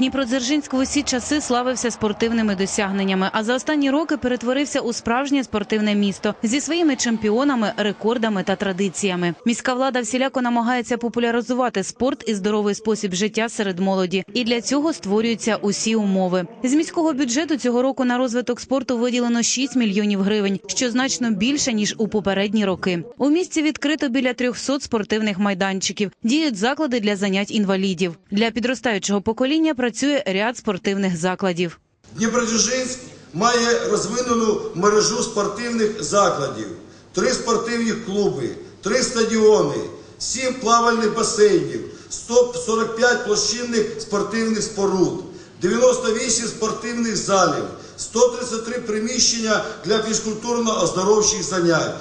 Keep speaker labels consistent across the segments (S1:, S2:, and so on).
S1: Дніпродзержинськ в усі часи славився спортивними досягненнями, а за останні роки перетворився у справжнє спортивне місто зі своїми чемпіонами, рекордами та традиціями. Міська влада всіляко намагається популяризувати спорт і здоровий спосіб життя серед молоді, і для цього створюються усі умови. З міського бюджету цього року на розвиток спорту виділено 6 мільйонів гривень, що значно більше ніж у попередні роки. У місті відкрито біля 300 спортивних майданчиків. Діють заклади для занять інвалідів. Для підростаючого покоління працює ряд спортивних закладів.
S2: Дніпродзержинськ має розвинену мережу спортивних закладів, три спортивні клуби, три стадіони, сім плавальних басейнів, 145 площинних спортивних споруд, 98 спортивних залів, 133 приміщення для фізкультурно-оздоровчих занять,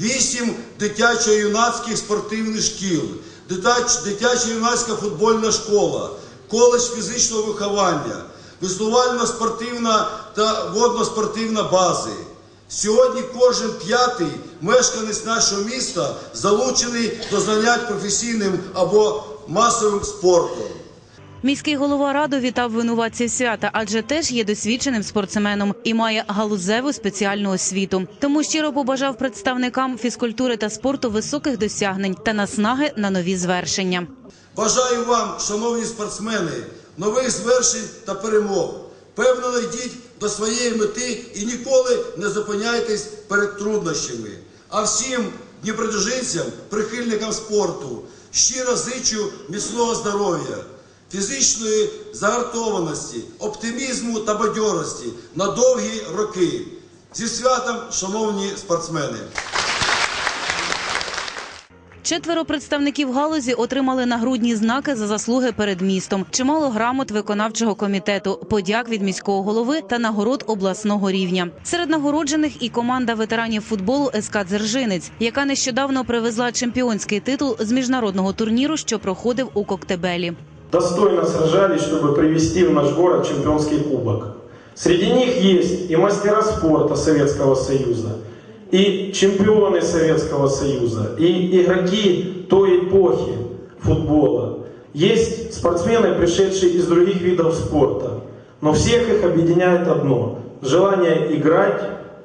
S2: 8 дитячо-юнацьких спортивних шкіл, дитяч- дитячо-юнацька футбольна школа, коледж фізичного виховання, веслувально-спортивна та водно-спортивна бази. Сьогодні кожен п'ятий мешканець нашого міста залучений до занять професійним або масовим спортом.
S1: Міський голова раду вітав винуватців свята, адже теж є досвідченим спортсменом і має галузеву спеціальну освіту. Тому щиро побажав представникам фізкультури та спорту високих досягнень та наснаги на нові звершення.
S2: Бажаю вам, шановні спортсмени, нових звершень та перемог. Певно, йдіть до своєї мети і ніколи не зупиняйтесь перед труднощами. А всім дніпродзержинцям, прихильникам спорту, щиро зичу міцного здоров'я, фізичної загартованості, оптимізму та бадьорості на довгі роки. Зі святом, шановні спортсмени!
S1: Четверо представників галузі отримали нагрудні знаки за заслуги перед містом, чимало грамот виконавчого комітету, подяк від міського голови та нагород обласного рівня. Серед нагороджених і команда ветеранів футболу СК Дзержинець, яка нещодавно привезла чемпіонський титул з міжнародного турніру, що проходив у Коктебелі.
S3: Достойно сражались, чтобы привести в наш город чемпионский кубок. Среди них есть и мастера спорта Советского Союза, и чемпионы Советского Союза, и игроки той эпохи футбола. Есть спортсмены, пришедшие из других видов спорта. Но всех их объединяет одно – желание играть,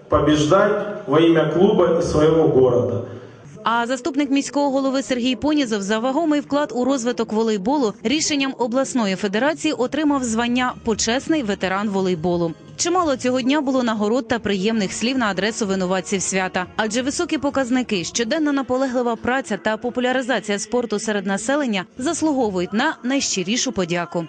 S3: побеждать во имя клуба и своего города –
S1: А заступник міського голови Сергій Понізов за вагомий вклад у розвиток волейболу рішенням обласної федерації отримав звання почесний ветеран волейболу. Чимало цього дня було нагород та приємних слів на адресу винуватців свята, адже високі показники, щоденна наполеглива праця та популяризація спорту серед населення заслуговують на найщирішу подяку.